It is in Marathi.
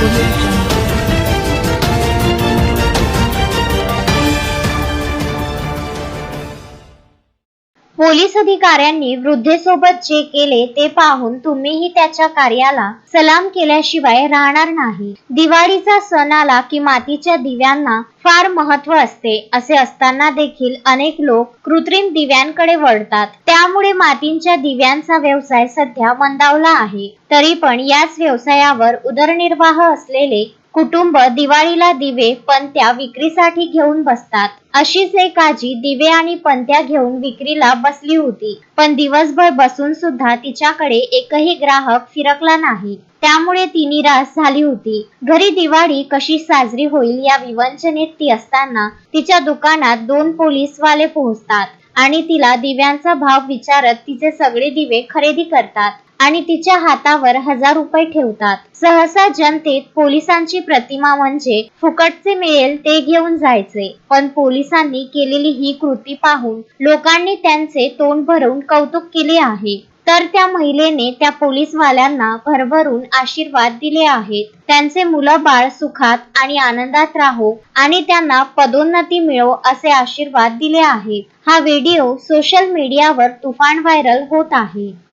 Revolution. पोलीस अधिकाऱ्यांनी वृद्धेसोबत जे केले ते पाहून तुम्हीही त्याच्या कार्याला सलाम केल्याशिवाय राहणार नाही. दिवाळीचा सण आला की मातीच्या दिव्यांना फार महत्त्व असते असे असताना देखील अनेक लोक कृत्रिम दिव्यांकडे वळतात. त्यामुळे मातींच्या दिव्यांचा व्यवसाय सध्या मंदावला आहे. तरी पण याच व्यवसायावर उदरनिर्वाह असलेले कुटुंब दिवाळीला दिवे पंत्या विक्रीसाठी घेऊन बसतात. अशीच एक आजी दिवे आणि पंत्या घेऊन विक्रीला बसली होती. पण दिवसभर बसून सुद्धा तिच्याकडे एकही ग्राहक फिरकला नाही. त्यामुळे ती निराश झाली होती. घरी दिवाळी कशी साजरी होईल या विवंचनेत ती असताना तिच्या दुकानात दोन पोलीसवाले पोहोचतात आणि तिला दिव्यांचा भाव विचारत तिचे सगळे दिवे खरेदी करतात. आणि तिच्या हातावर हजार रुपये ठेवतात. सहसा जनतेत पोलिसांची प्रतिमा म्हणजे फुकटचे मिळेल ते घेऊन जायचे. पण पोलिसांनी केलेली ही कृती पाहून लोकांनी त्यांचे तोंड भरून कौतुक केले आहे. तर त्या महिलेने त्या पोलीसवाल्यांना भरभरून आशीर्वाद दिले आहेत. त्यांचे मुलं बाळ सुखात आणि आनंदात राहो आणि त्यांना पदोन्नती मिळो असे आशीर्वाद दिले आहेत. हा व्हिडिओ सोशल मीडियावर तुफान व्हायरल होत आहे.